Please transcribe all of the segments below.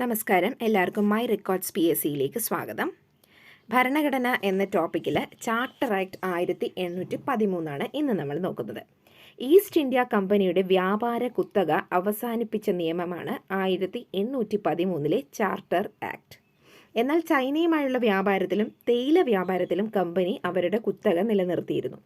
നമസ്കാരം. എല്ലാവർക്കും my records P S സിയിലേക്ക് സ്വാഗതം. ഭരണഘടന എന്ന ടോപ്പിക്കിൽ ചാർട്ടർ ആക്ട് ആയിരത്തി എണ്ണൂറ്റി പതിമൂന്നാണ് ഇന്ന് നമ്മൾ നോക്കുന്നത്. ഈസ്റ്റ് ഇന്ത്യ കമ്പനിയുടെ വ്യാപാര കുത്തക അവസാനിപ്പിച്ച നിയമമാണ് ആയിരത്തി എണ്ണൂറ്റി പതിമൂന്നിലെ ചാർട്ടർ ആക്ട് എന്നാൽ ചൈനയുമായുള്ള വ്യാപാരത്തിലും തേയില വ്യാപാരത്തിലും കമ്പനി അവരുടെ കുത്തക നിലനിർത്തിയിരുന്നു.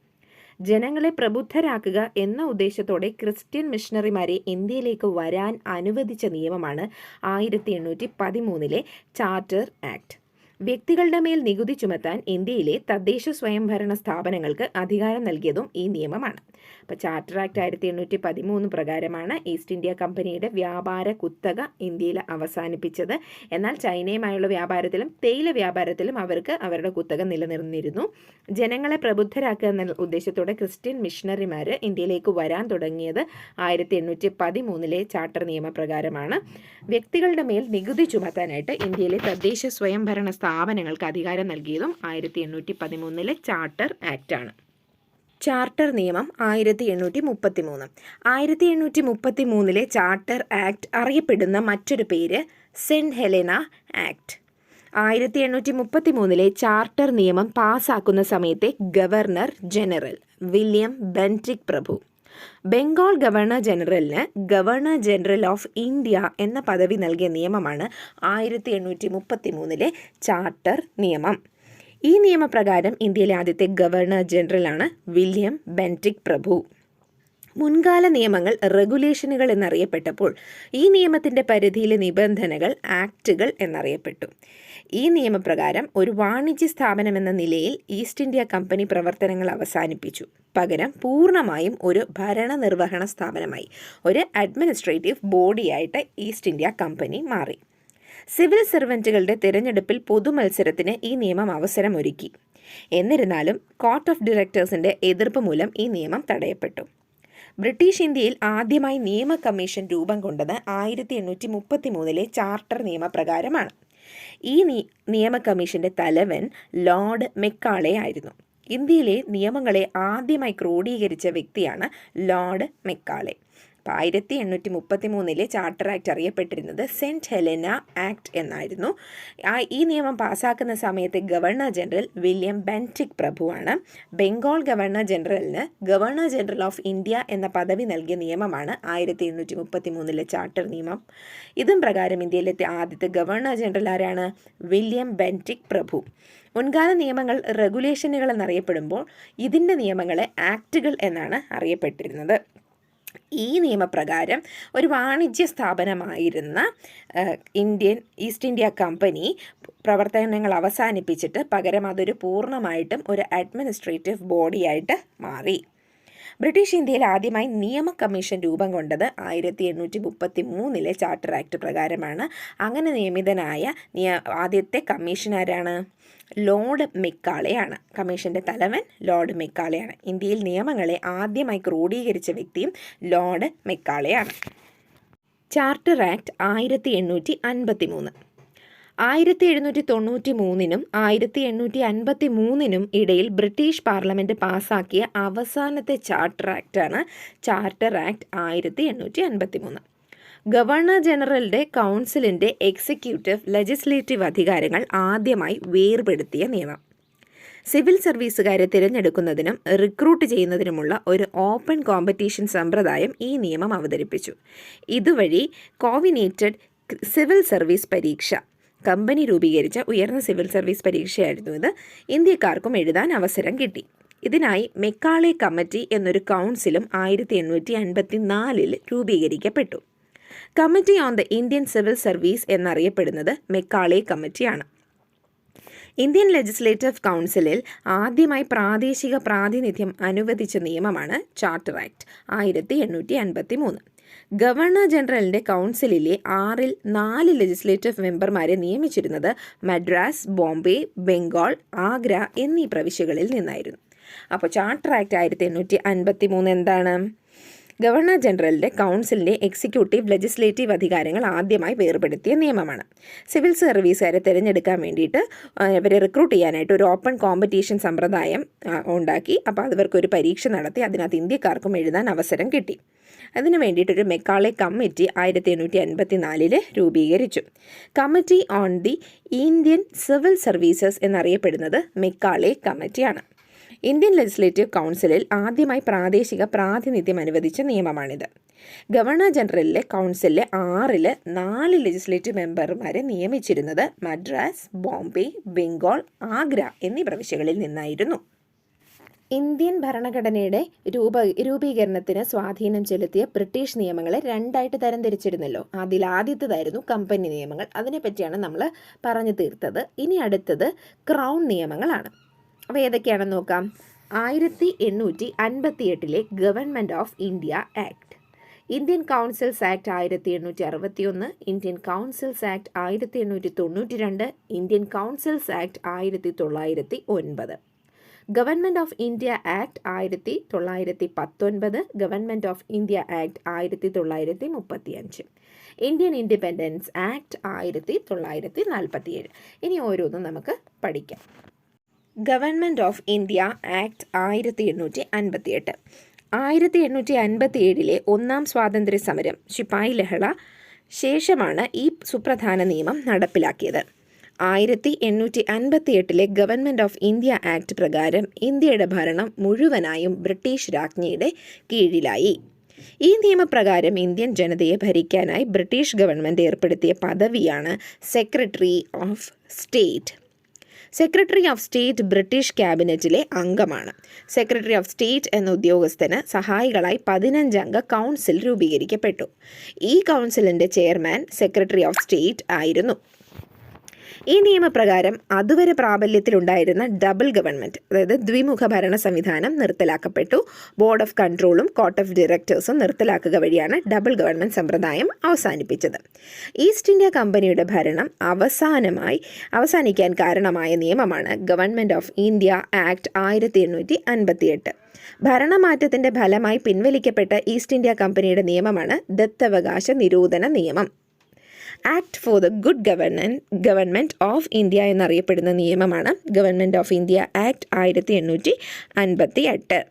ജനങ്ങളെ പ്രബുദ്ധരാക്കുക എന്ന ഉദ്ദേശത്തോടെ ക്രിസ്ത്യൻ മിഷണറിമാരെ ഇന്ത്യയിലേക്ക് വരാൻ അനുവദിച്ച നിയമമാണ് ആയിരത്തി എണ്ണൂറ്റി പതിമൂന്നിലെ ചാർട്ടർ ആക്ട്. വ്യക്തികളുടെ മേൽ നികുതി ചുമത്താൻ ഇന്ത്യയിലെ തദ്ദേശ സ്വയംഭരണ സ്ഥാപനങ്ങൾക്ക് അധികാരം നൽകിയതും ഈ നിയമമാണ്. അപ്പോൾ ചാർട്ടർ ആക്ട് ആയിരത്തി എണ്ണൂറ്റി പതിമൂന്ന് പ്രകാരമാണ് ഈസ്റ്റ് ഇന്ത്യ കമ്പനിയുടെ വ്യാപാര കുത്തക ഇന്ത്യയിൽ അവസാനിപ്പിച്ചത്. എന്നാൽ ചൈനയുമായുള്ള വ്യാപാരത്തിലും തേയില വ്യാപാരത്തിലും അവർക്ക് അവരുടെ കുത്തക നിലനിർന്നിരുന്നു ജനങ്ങളെ പ്രബുദ്ധരാക്കുക എന്ന ഉദ്ദേശത്തോടെ ക്രിസ്ത്യൻ മിഷണറിമാർ ഇന്ത്യയിലേക്ക് വരാൻ തുടങ്ങിയത് ആയിരത്തി എണ്ണൂറ്റി പതിമൂന്നിലെ ചാർട്ടർ നിയമപ്രകാരമാണ്. വ്യക്തികളുടെ മേൽ നികുതി ചുമത്താനായിട്ട് ഇന്ത്യയിലെ തദ്ദേശ സ്വയംഭരണ സ്ഥാപനങ്ങൾക്ക് അധികാരം നൽകിയതും ആയിരത്തി എണ്ണൂറ്റി പതിമൂന്നിലെ ചാർട്ടർ ആണ് ചാർട്ടർ നിയമം ആയിരത്തി എണ്ണൂറ്റി മുപ്പത്തി മൂന്ന് ആയിരത്തി എണ്ണൂറ്റി മുപ്പത്തി മൂന്നിലെ ചാർട്ടർ ആക്ട് അറിയപ്പെടുന്ന മറ്റൊരു പേര് സെന്റ് ഹെലേന ആക്ട്. ആയിരത്തി എണ്ണൂറ്റി മുപ്പത്തി മൂന്നിലെ ചാർട്ടർ നിയമം പാസാക്കുന്ന സമയത്തെ ഗവർണർ ജനറൽ വില്യം ബെൻട്രിക് പ്രഭു. ബംഗാൾ ഗവർണർ ജനറലിന് ഗവർണർ ജനറൽ ഓഫ് ഇന്ത്യ എന്ന പദവി നൽകിയ നിയമമാണ് ആയിരത്തി എണ്ണൂറ്റി മുപ്പത്തി മൂന്നിലെ ചാർട്ടർ നിയമം. ഈ നിയമപ്രകാരം ഇന്ത്യയിലെ ആദ്യത്തെ ഗവർണർ ജനറലാണ് വില്യം ബെന്റിക് പ്രഭു. മുൻകാല നിയമങ്ങൾ റെഗുലേഷനുകൾ എന്നറിയപ്പെട്ടപ്പോൾ ഈ നിയമത്തിന്റെ പരിധിയിലെ നിബന്ധനകൾ ആക്റ്റുകൾ എന്നറിയപ്പെട്ടു. ഈ നിയമപ്രകാരം ഒരു വാണിജ്യ സ്ഥാപനം എന്ന നിലയിൽ ഈസ്റ്റ് ഇന്ത്യ കമ്പനി പ്രവർത്തനങ്ങൾ അവസാനിപ്പിച്ചു. പകരം പൂർണമായും ഒരു ഭരണനിർവഹണ സ്ഥാപനമായി ഒരു അഡ്മിനിസ്ട്രേറ്റീവ് ബോഡിയായിട്ട് ഈസ്റ്റ് ഇന്ത്യ കമ്പനി മാറി. സിവിൽ സെർവന്റുകളുടെ തിരഞ്ഞെടുപ്പിൽ പൊതുമത്സരത്തിന് ഈ നിയമം അവസരമൊരുക്കി. എന്നിരുന്നാലും കോർട്ട് ഓഫ് ഡയറക്ടേഴ്സിന്റെ എതിർപ്പ് മൂലം ഈ നിയമം തടയപ്പെട്ടു. ബ്രിട്ടീഷ് ഇന്ത്യയിൽ ആദ്യമായി നിയമ കമ്മീഷൻ രൂപം കൊണ്ടത് ആയിരത്തി എണ്ണൂറ്റി മുപ്പത്തി മൂന്നിലെ ചാർട്ടർ നിയമപ്രകാരമാണ്. ഈ നിയമ കമ്മീഷന്റെ തലവൻ ലോർഡ് മെക്കാളെ ആയിരുന്നു. ഇന്ത്യയിലെ നിയമങ്ങളെ ആദ്യമായി ക്രോഡീകരിച്ച വ്യക്തിയാണ് ലോർഡ് മെക്കാളെ. അപ്പോൾ ആയിരത്തി എണ്ണൂറ്റി മുപ്പത്തി മൂന്നിലെ ചാർട്ടർ ആക്ട് അറിയപ്പെട്ടിരുന്നത് സെന്റ് ഹെലന ആക്ട് എന്നായിരുന്നു. ഈ നിയമം പാസ്സാക്കുന്ന സമയത്ത് ഗവർണർ ജനറൽ വില്യം ബെന്റിക് പ്രഭുവാണ്. ബംഗാൾ ഗവർണർ ജനറലിന് ഗവർണർ ജനറൽ ഓഫ് ഇന്ത്യ എന്ന പദവി നൽകിയ നിയമമാണ് ആയിരത്തി എണ്ണൂറ്റി മുപ്പത്തി മൂന്നിലെ ചാർട്ടർ നിയമം. ഇതും പ്രകാരം ഇന്ത്യയിലെ ആദ്യത്തെ ഗവർണർ ജനറൽ ആരാണ്? വില്യം ബെന്റിക് പ്രഭു. മുൻകാല നിയമങ്ങൾ റെഗുലേഷനുകൾ എന്നറിയപ്പെടുമ്പോൾ ഇതിന്റെ നിയമങ്ങളെ ആക്റ്റുകൾ എന്നാണ് അറിയപ്പെട്ടിരുന്നത്. ഈ നിയമപ്രകാരം ഒരു വാണിജ്യ സ്ഥാപനമായിരുന്ന ഇന്ത്യൻ ഈസ്റ്റ് ഇന്ത്യ കമ്പനി പ്രവർത്തനങ്ങൾ അവസാനിപ്പിച്ചിട്ട് പകരം അതൊരു പൂർണമായിട്ടും ഒരു അഡ്മിനിസ്ട്രേറ്റീവ് ബോഡിയായിട്ട് മാറി. ബ്രിട്ടീഷ് ഇന്ത്യയിൽ ആദ്യമായി നിയമ കമ്മീഷൻ രൂപം കൊണ്ടത് ആയിരത്തി എണ്ണൂറ്റി മുപ്പത്തി മൂന്നിലെ ചാർട്ടർ ആക്ട് പ്രകാരമാണ്. അങ്ങനെ നിയമിതനായ ആദ്യത്തെ കമ്മീഷനാരാണ് ലോർഡ് മെക്കാളെയാണ്. കമ്മീഷന്റെ തലവൻ ലോർഡ് മെക്കാളെയാണ്. ഇന്ത്യയിൽ നിയമങ്ങളെ ആദ്യമായി ക്രോഡീകരിച്ച വ്യക്തിയും ലോർഡ് മെക്കാളെയാണ്. ചാർട്ടർ ആക്ട് ആയിരത്തി എണ്ണൂറ്റി അൻപത്തി മൂന്ന് ആയിരത്തി എഴുന്നൂറ്റി തൊണ്ണൂറ്റി മൂന്നിനും ആയിരത്തി എണ്ണൂറ്റി അൻപത്തി മൂന്നിനും ഇടയിൽ ബ്രിട്ടീഷ് പാർലമെന്റ് പാസാക്കിയ അവസാനത്തെ ചാർട്ടർ ആക്റ്റാണ് ചാർട്ടർ ആക്ട് ആയിരത്തി എണ്ണൂറ്റി അൻപത്തി മൂന്ന് ഗവർണർ ജനറലിന്റെ കൗൺസിലിന്റെ എക്സിക്യൂട്ടീവ് ലെജിസ്ലേറ്റീവ് അധികാരങ്ങൾ ആദ്യമായി വേർപെടുത്തിയ നിയമം. സിവിൽ സർവീസുകാരെ തിരഞ്ഞെടുക്കുന്നതിനും റിക്രൂട്ട് ചെയ്യുന്നതിനുമുള്ള ഒരു ഓപ്പൺ കോമ്പറ്റീഷൻ സമ്പ്രദായം ഈ നിയമം അവതരിപ്പിച്ചു. ഇതുവഴി കോവിനേറ്റഡ് സിവിൽ സർവീസ് പരീക്ഷ കമ്പനി രൂപീകരിച്ച ഉയർന്ന സിവിൽ സർവീസ് പരീക്ഷയായിരുന്നു ഇത്. ഇന്ത്യക്കാർക്കും എഴുതാൻ അവസരം കിട്ടി. ഇതിനായി മെക്കാളെ കമ്മിറ്റി എന്നൊരു കൗൺസിലും ആയിരത്തി എണ്ണൂറ്റി അൻപത്തി നാലിൽ രൂപീകരിക്കപ്പെട്ടു. Committee on the Indian civil service എന്നറിയപ്പെടുന്നത് മെക്കാളെ കമ്മിറ്റിയാണ്. ഇന്ത്യൻ ലെജിസ്ലേറ്റീവ് കൗൺസിലിൽ ആദ്യമായി പ്രാദേശിക പ്രാതിനിധ്യം അനുവദിച്ച നിയമമാണ് ചാർട്ടർ ആക്ട് ആയിരത്തി എണ്ണൂറ്റി അൻപത്തി മൂന്ന് ഗവർണർ ജനറലിന്റെ കൗൺസിലിലെ ആറിൽ നാല് ലെജിസ്ലേറ്റീവ് മെമ്പർമാരെ നിയമിച്ചിരുന്നത് മദ്രാസ് ബോംബെ ബംഗാൾ ആഗ്ര എന്നീ പ്രവിശ്യകളിൽ നിന്നായിരുന്നു. അപ്പോൾ ചാർട്ടർ ആക്ട് ആയിരത്തി എണ്ണൂറ്റി അൻപത്തി മൂന്ന് എന്താണ്? ഗവർണർ ജനറലിന്റെ കൗൺസിലിന്റെ എക്സിക്യൂട്ടീവ് ലെജിസ്ലേറ്റീവ് അധികാരങ്ങൾ ആദ്യമായി വേർപെടുത്തിയ നിയമമാണ്. സിവിൽ സർവീസുകാരെ തിരഞ്ഞെടുക്കാൻ വേണ്ടിയിട്ട് ഇവരെ റിക്രൂട്ട് ചെയ്യാനായിട്ട് ഒരു ഓപ്പൺ കോമ്പറ്റീഷൻ സമ്പ്രദായം ഉണ്ടാക്കി. അപ്പോൾ അവർക്കൊരു പരീക്ഷ നടത്തി അതിനകത്ത് ഇന്ത്യക്കാർക്കും എഴുതാൻ അവസരം കിട്ടി. അതിനു വേണ്ടിയിട്ടൊരു മെക്കാളെ കമ്മിറ്റി ആയിരത്തി എണ്ണൂറ്റി അൻപത്തി നാലിൽ രൂപീകരിച്ചു. Committee on the Indian civil services എന്നറിയപ്പെടുന്നത് മെക്കാളെ കമ്മിറ്റിയാണ്. ഇന്ത്യൻ ലെജിസ്ലേറ്റീവ് കൗൺസിലിൽ ആദ്യമായി പ്രാദേശിക പ്രാതിനിധ്യം അനുവദിച്ച നിയമമാണിത്. ഗവർണർ ജനറലിലെ കൗൺസിലിലെ ആറിൽ നാല് ലെജിസ്ലേറ്റീവ് മെമ്പർമാരെ നിയമിച്ചിരുന്നത് മദ്രാസ് ബോംബെ ബംഗാൾ ആഗ്ര എന്നീ പ്രവിശ്യകളിൽ നിന്നായിരുന്നു. ഇന്ത്യൻ ഭരണഘടനയുടെ രൂപ രൂപീകരണത്തിന് സ്വാധീനം ചെലുത്തിയ ബ്രിട്ടീഷ് നിയമങ്ങളെ രണ്ടായിട്ട് തരംതിരിച്ചിരുന്നല്ലോ. അതിൽ ആദ്യത്തേതായിരുന്നു കമ്പനി നിയമങ്ങൾ. അതിനെപ്പറ്റിയാണ് നമ്മൾ പറഞ്ഞു തീർത്തത്. ഇനി അടുത്തത് ക്രൗൺ നിയമങ്ങളാണ്. അപ്പോൾ ഏതൊക്കെയാണെന്ന് നോക്കാം. ആയിരത്തി എണ്ണൂറ്റി അൻപത്തി എട്ടിലെ government of India act. Indian councils act ആയിരത്തി എണ്ണൂറ്റി അറുപത്തി ഒന്ന് ഇന്ത്യൻ കൗൺസിൽസ് ആക്ട് ആയിരത്തി എണ്ണൂറ്റി തൊണ്ണൂറ്റി രണ്ട് ഇന്ത്യൻ കൗൺസിൽസ് ആക്ട് ആയിരത്തി തൊള്ളായിരത്തി ഒൻപത് ഗവൺമെന്റ് ഓഫ് ഇന്ത്യ ആക്ട് ആയിരത്തി തൊള്ളായിരത്തി പത്തൊൻപത് ഗവൺമെന്റ് ഓഫ് ഇന്ത്യ ആക്ട് ആയിരത്തി തൊള്ളായിരത്തി മുപ്പത്തി അഞ്ച് ഇന്ത്യൻ ഇൻഡിപെൻഡൻസ് ആക്ട് ആയിരത്തി തൊള്ളായിരത്തി നാൽപ്പത്തിയേഴ് ഇനി ഓരോന്നും നമുക്ക് പഠിക്കാം. ഗവൺമെന്റ് ഓഫ് ഇന്ത്യ ആക്ട് ആയിരത്തി എണ്ണൂറ്റി അൻപത്തിയെട്ട് ആയിരത്തി എണ്ണൂറ്റി അൻപത്തി ഏഴിലെ ഒന്നാം സ്വാതന്ത്ര്യ സമരം ശിപായി ലഹള ശേഷമാണ് ഈ സുപ്രധാന നിയമം നടപ്പിലാക്കിയത്. ആയിരത്തി എണ്ണൂറ്റി അൻപത്തി എട്ടിലെ ഗവൺമെന്റ് ഓഫ് ഇന്ത്യ ആക്ട് പ്രകാരം ഇന്ത്യയുടെ ഭരണം മുഴുവനായും ബ്രിട്ടീഷ് രാജ്ഞിയുടെ കീഴിലായി. ഈ നിയമപ്രകാരം ഇന്ത്യൻ ജനതയെ ഭരിക്കാനായി ബ്രിട്ടീഷ് ഗവൺമെന്റ് ഏർപ്പെടുത്തിയ പദവിയാണ് secretary of state. Secretary of state British ക്യാബിനറ്റിലെ അംഗമാണ് സെക്രട്ടറി ഓഫ് സ്റ്റേറ്റ് എന്ന ഉദ്യോഗസ്ഥന് സഹായികളായി പതിനഞ്ചംഗ കൗൺസിൽ രൂപീകരിക്കപ്പെട്ടു. ഈ കൗൺസിലിന്റെ ചെയർമാൻ സെക്രട്ടറി ഓഫ് സ്റ്റേറ്റ് ആയിരുന്നു. ഈ നിയമപ്രകാരം അതുവരെ പ്രാബല്യത്തിലുണ്ടായിരുന്ന ഡബിൾ ഗവൺമെന്റ് അതായത് ദ്വിമുഖ ഭരണ സംവിധാനം നിർത്തലാക്കപ്പെട്ടു. ബോർഡ് ഓഫ് കൺട്രോളും കോർട്ട് ഓഫ് ഡയറക്ടേഴ്സും നിർത്തലാക്കുക വഴിയാണ് ഡബിൾ ഗവൺമെന്റ് സമ്പ്രദായം അവസാനിപ്പിച്ചത്. ഈസ്റ്റ് ഇന്ത്യ കമ്പനിയുടെ ഭരണം അവസാനമായി അവസാനിക്കാൻ കാരണമായ നിയമമാണ് ഗവൺമെന്റ് ഓഫ് ഇന്ത്യ ആക്ട് ആയിരത്തി എണ്ണൂറ്റി അൻപത്തിയെട്ട് ഭരണമാറ്റത്തിന്റെ ഫലമായി പിൻവലിക്കപ്പെട്ട ഈസ്റ്റ് ഇന്ത്യ കമ്പനിയുടെ നിയമമാണ് ദത്തവകാശ നിരോധന നിയമം. Act for the good governance government of India എന്നറിയപ്പെടുന്ന നിയമമാണ് ഗവൺമെന്റ് ഓഫ് ഇന്ത്യ ആക്ട് ആയിരത്തി എണ്ണൂറ്റി അൻപത്തി എട്ട്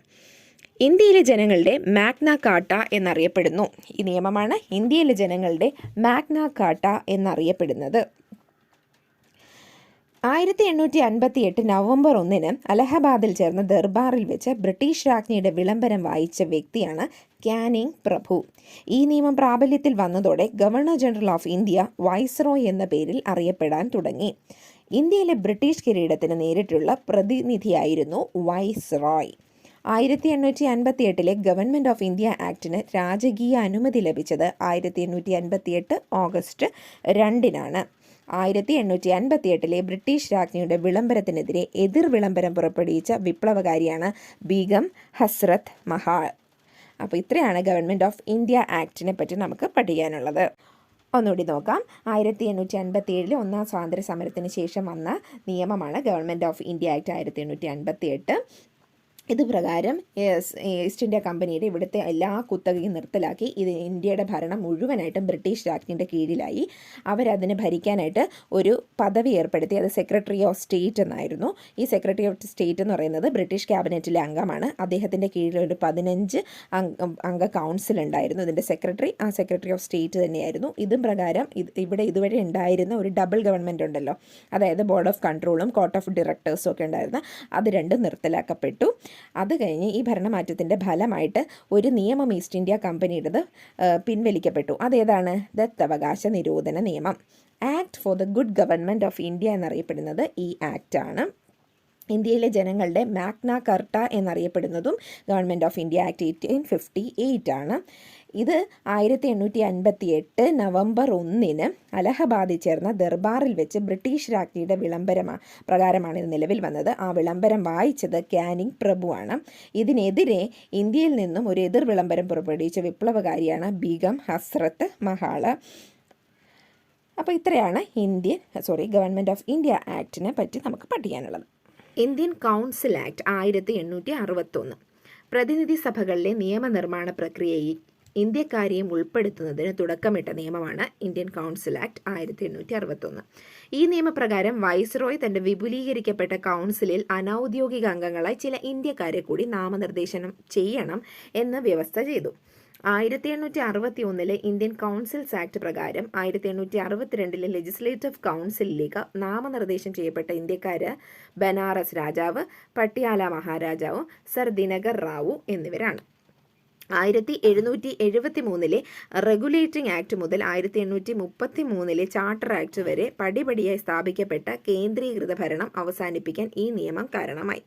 ഇന്ത്യയിലെ ജനങ്ങളുടെ മാഗ്ന കാട്ട എന്നറിയപ്പെടുന്നു. ഈ നിയമമാണ് ഇന്ത്യയിലെ ജനങ്ങളുടെ മാഗ്ന കാട്ട എന്നറിയപ്പെടുന്നത്. ആയിരത്തി എണ്ണൂറ്റി അൻപത്തി എട്ട് നവംബർ ഒന്നിന് അലഹബാദിൽ ചേർന്ന ദർബാറിൽ വെച്ച് ബ്രിട്ടീഷ് രാജ്ഞിയുടെ വിളംബരം വായിച്ച വ്യക്തിയാണ് ക്യാനിങ് പ്രഭു. ഈ നിയമം പ്രാബല്യത്തിൽ വന്നതോടെ governor general of India viceroy എന്ന പേരിൽ അറിയപ്പെടാൻ തുടങ്ങി. ഇന്ത്യയിലെ ബ്രിട്ടീഷ് കിരീടത്തിന് നേരിട്ടുള്ള പ്രതിനിധിയായിരുന്നു വൈസ്രോയ്. ആയിരത്തി എണ്ണൂറ്റി അൻപത്തി എട്ടിലെ ഗവൺമെന്റ് ഓഫ് ഇന്ത്യ ആക്ടിന് രാജകീയ അനുമതി ലഭിച്ചത് ആയിരത്തി എണ്ണൂറ്റി അൻപത്തി എട്ട് ഓഗസ്റ്റ് രണ്ടിനാണ്. ആയിരത്തി എണ്ണൂറ്റി അൻപത്തി എട്ടിലെ ബ്രിട്ടീഷ് രാജ്ഞിയുടെ വിളംബരത്തിനെതിരെ എതിർ വിളംബരം പുറപ്പെടുവിച്ച വിപ്ലവകാരിയാണ് ബീഗം ഹസ്രത് മഹാൾ. അപ്പോൾ ഇത്രയാണ് ഗവൺമെന്റ് ഓഫ് ഇന്ത്യ ആക്ടിനെ പറ്റി നമുക്ക് പഠിക്കാനുള്ളത്. ഒന്നുകൂടി നോക്കാം. ആയിരത്തി എണ്ണൂറ്റി അൻപത്തി ഏഴിലെ ഒന്നാം സ്വാതന്ത്ര്യ സമരത്തിന് ശേഷം വന്ന നിയമമാണ് ഗവൺമെന്റ് ഓഫ് ഇന്ത്യ ആക്ട് ആയിരത്തി എണ്ണൂറ്റി അൻപത്തി എട്ട് ഇത് പ്രകാരം ഈസ്റ്റ് ഇന്ത്യ കമ്പനിയുടെ ഇവിടുത്തെ എല്ലാ കുത്തകയും നിർത്തലാക്കി. ഇത് ഇന്ത്യയുടെ ഭരണം മുഴുവനായിട്ടും ബ്രിട്ടീഷ് രാജ്ഞിന്റെ കീഴിലായി. അവരതിനെ ഭരിക്കാനായിട്ട് ഒരു പദവി ഏർപ്പെടുത്തി. അത് സെക്രട്ടറി ഓഫ് സ്റ്റേറ്റ് എന്നായിരുന്നു. ഈ സെക്രട്ടറി ഓഫ് സ്റ്റേറ്റ് എന്ന് പറയുന്നത് ബ്രിട്ടീഷ് ക്യാബിനറ്റിലെ അംഗമാണ്. അദ്ദേഹത്തിന്റെ കീഴിൽ ഒരു പതിനഞ്ച് അംഗ കൗൺസിൽ ഉണ്ടായിരുന്നു. ഇതിന്റെ സെക്രട്ടറി ആ സെക്രട്ടറി ഓഫ് സ്റ്റേറ്റ് തന്നെയായിരുന്നു. ഇതും പ്രകാരം ഇവിടെ ഇതുവരെ ഉണ്ടായിരുന്ന ഒരു ഡബിൾ ഗവൺമെന്റ് ഉണ്ടല്ലോ. അതായത് ബോർഡ് ഓഫ് കൺട്രോളും കോർട്ട് ഓഫ് ഡയറക്ടേഴ്സും ഒക്കെ ഉണ്ടായിരുന്ന. അത് രണ്ടും നിർത്തലാക്കപ്പെട്ടു. അത് കഴിഞ്ഞ് ഈ ഭരണമാറ്റത്തിന്റെ ഫലമായിട്ട് ഒരു നിയമം ഈസ്റ്റ് ഇന്ത്യ കമ്പനിയുടേത് പിൻവലിക്കപ്പെട്ടു. അതേതാണ്? ദത്തവകാശ നിരോധന നിയമം. Act for the good government of India എന്നറിയപ്പെടുന്നത് ഈ ആക്റ്റാണ്. ഇന്ത്യയിലെ ജനങ്ങളുടെ Magna Carta എന്നറിയപ്പെടുന്നതും government of India act eighteen fifty eight ആണ്. ഇത് ആയിരത്തി എണ്ണൂറ്റി അൻപത്തി എട്ട് നവംബർ ഒന്നിന് അലഹബാദിൽ ചേർന്ന ദർബാറിൽ വെച്ച് ബ്രിട്ടീഷ് രാജ്ഞിയുടെ വിളംബരമാ പ്രകാരമാണ് ഇത് നിലവിൽ വന്നത്. ആ വിളംബരം വായിച്ചത് ക്യാനിങ് പ്രഭുവാണ്. ഇതിനെതിരെ ഇന്ത്യയിൽ നിന്നും ഒരു എതിർ വിളംബരം പുറപ്പെടുവിച്ച വിപ്ലവകാരിയാണ് ബീഗം ഹസ്രത്ത് മഹാൾ. അപ്പോൾ ഇത്രയാണ് Indian sorry government of India ആക്ടിനെ പറ്റി നമുക്ക് പഠിക്കാനുള്ളത്. ഇന്ത്യൻ കൗൺസിൽ ആക്ട് ആയിരത്തി എണ്ണൂറ്റി അറുപത്തൊന്ന് പ്രതിനിധി സഭകളിലെ നിയമനിർമ്മാണ പ്രക്രിയയിൽ ഇന്ത്യക്കാരെയും ഉൾപ്പെടുത്തുന്നതിന് തുടക്കമിട്ട നിയമമാണ് ഇന്ത്യൻ കൗൺസിൽ ആക്ട് ആയിരത്തി എണ്ണൂറ്റി അറുപത്തൊന്ന് ഈ നിയമപ്രകാരം വൈസ്രോയ് തന്റെ വിപുലീകരിക്കപ്പെട്ട കൗൺസിലിൽ അനൌദ്യോഗിക അംഗങ്ങളായി ചില ഇന്ത്യക്കാരെ കൂടി നാമനിർദ്ദേശനം ചെയ്യണം എന്ന് വ്യവസ്ഥ ചെയ്തു. ആയിരത്തി എണ്ണൂറ്റി അറുപത്തി ഒന്നിലെ ഇന്ത്യൻ കൗൺസിൽസ് ആക്ട് പ്രകാരം ആയിരത്തി എണ്ണൂറ്റി അറുപത്തിരണ്ടിലെ ലെജിസ്ലേറ്റീവ് കൗൺസിലിലേക്ക് നാമനിർദ്ദേശം ചെയ്യപ്പെട്ട ഇന്ത്യക്കാര് ബനാറസ് രാജാവ് പട്ടിയാല മഹാരാജാവ് സർ ദിനകർ റാവു എന്നിവരാണ്. ആയിരത്തി എഴുന്നൂറ്റി എഴുപത്തി മൂന്നിലെ റെഗുലേറ്റിംഗ് ആക്ട് മുതൽ ആയിരത്തി എണ്ണൂറ്റി മുപ്പത്തി മൂന്നിലെ ചാർട്ടർ ആക്ട് വരെ പടിപടിയായി സ്ഥാപിക്കപ്പെട്ട കേന്ദ്രീകൃത ഭരണം അവസാനിപ്പിക്കാൻ ഈ നിയമം കാരണമായി.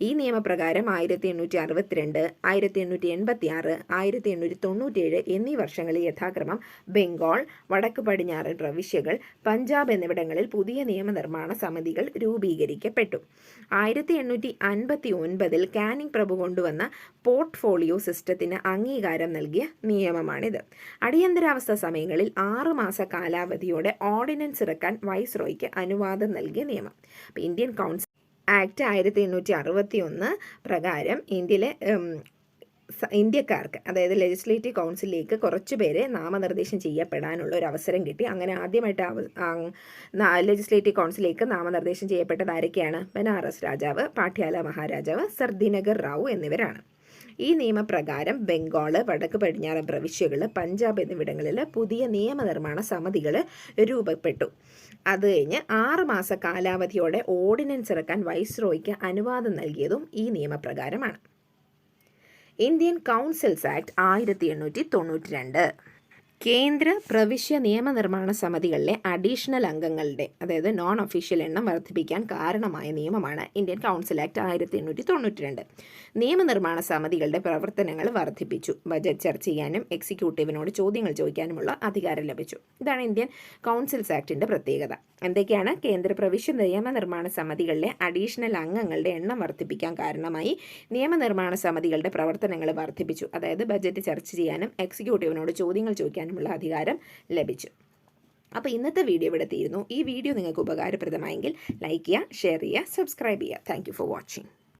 ഈ നിയമപ്രകാരം ആയിരത്തി എണ്ണൂറ്റി അറുപത്തിരണ്ട് ആയിരത്തി എണ്ണൂറ്റി എൺപത്തി ആറ് ആയിരത്തി എണ്ണൂറ്റി തൊണ്ണൂറ്റിയേഴ് എന്നീ വർഷങ്ങളിൽ യഥാക്രമം ബംഗാൾ വടക്ക് പടിഞ്ഞാറൻ പ്രവിശ്യകൾ പഞ്ചാബ് എന്നിവിടങ്ങളിൽ പുതിയ നിയമനിർമ്മാണ സമിതികൾ രൂപീകരിക്കപ്പെട്ടു. ആയിരത്തി എണ്ണൂറ്റി അൻപത്തി ഒൻപതിൽ കാനിങ് പ്രഭു കൊണ്ടുവന്ന പോർട്ട്ഫോളിയോ സിസ്റ്റത്തിന് അംഗീകാരം നൽകിയ നിയമമാണിത്. അടിയന്തരാവസ്ഥ സമയങ്ങളിൽ ആറ് മാസ കാലാവധിയോടെ ഓർഡിനൻസ് ഇറക്കാൻ വൈസ്രോയ്ക്ക് അനുവാദം നൽകിയ നിയമം. ഇന്ത്യൻ കൗൺസിൽ ആക്ട് ആയിരത്തി എണ്ണൂറ്റി അറുപത്തി ഒന്ന് പ്രകാരം ഇന്ത്യയിലെ ഇന്ത്യക്കാർക്ക് അതായത് ലെജിസ്ലേറ്റീവ് കൗൺസിലിലേക്ക് കുറച്ച് പേരെ നാമനിർദ്ദേശം ചെയ്യപ്പെടാനുള്ള ഒരു അവസരം കിട്ടി. അങ്ങനെ ആദ്യമായിട്ട് ലെജിസ്ലേറ്റീവ് കൗൺസിലിലേക്ക് നാമനിർദ്ദേശം ചെയ്യപ്പെട്ടത് ആരൊക്കെയാണ് ബനാറസ് രാജാവ് പാട്യാല മഹാരാജാവ് സർ ദിനകർ റാവു എന്നിവരാണ്. ഈ നിയമപ്രകാരം ബംഗാൾ വടക്ക് പടിഞ്ഞാറൻ പ്രവിശ്യകൾ പഞ്ചാബ് എന്നിവിടങ്ങളിൽ പുതിയ നിയമനിർമ്മാണ സമിതികൾ രൂപപ്പെട്ടു. അത് കഴിഞ്ഞ് ആറ് മാസ കാലാവധിയോടെ ഓർഡിനൻസ് ഇറക്കാൻ വൈസ്രോയ്ക്ക് അനുവാദം നൽകിയതും ഈ നിയമപ്രകാരമാണ്. ഇന്ത്യൻ കൗൺസിൽസ് ആക്ട് ആയിരത്തി എണ്ണൂറ്റി തൊണ്ണൂറ്റി രണ്ട് കേന്ദ്ര പ്രവിശ്യ നിയമനിർമ്മാണ സമിതികളിലെ അഡീഷണൽ അംഗങ്ങളുടെ അതായത് നോൺ ഒഫീഷ്യൽ എണ്ണം വർദ്ധിപ്പിക്കാൻ കാരണമായ നിയമമാണ് ഇന്ത്യൻ കൗൺസിൽ ആക്ട് ആയിരത്തി എണ്ണൂറ്റി തൊണ്ണൂറ്റി രണ്ട് നിയമനിർമ്മാണ സമിതികളുടെ പ്രവർത്തനങ്ങൾ വർദ്ധിപ്പിച്ചു. ബജറ്റ് ചർച്ച ചെയ്യാനും എക്സിക്യൂട്ടീവിനോട് ചോദ്യങ്ങൾ ചോദിക്കാനുമുള്ള അധികാരം ലഭിച്ചു. ഇതാണ് ഇന്ത്യൻ കൗൺസിൽസ് ആക്ടിന്റെ പ്രത്യേകത. എന്തൊക്കെയാണ് കേന്ദ്ര പ്രവിശ്യ നിയമനിർമ്മാണ സമിതികളിലെ അഡീഷണൽ അംഗങ്ങളുടെ എണ്ണം വർദ്ധിപ്പിക്കാൻ കാരണമായി നിയമനിർമ്മാണ സമിതികളുടെ പ്രവർത്തനങ്ങൾ വർദ്ധിപ്പിച്ചു? അതായത് ബജറ്റ് ചർച്ച ചെയ്യാനും എക്സിക്യൂട്ടീവിനോട് ചോദ്യങ്ങൾ ചോദിക്കാനുമുള്ള അധികാരം ലഭിച്ചു. അപ്പോൾ ഇന്നത്തെ വീഡിയോ ഇവിടെ തീരുന്നു. ഈ വീഡിയോ നിങ്ങൾക്ക് ഉപകാരപ്രദമായെങ്കിൽ ലൈക്ക് ചെയ്യുക ഷെയർ ചെയ്യുക സബ്സ്ക്രൈബ് ചെയ്യുക. Thank for watching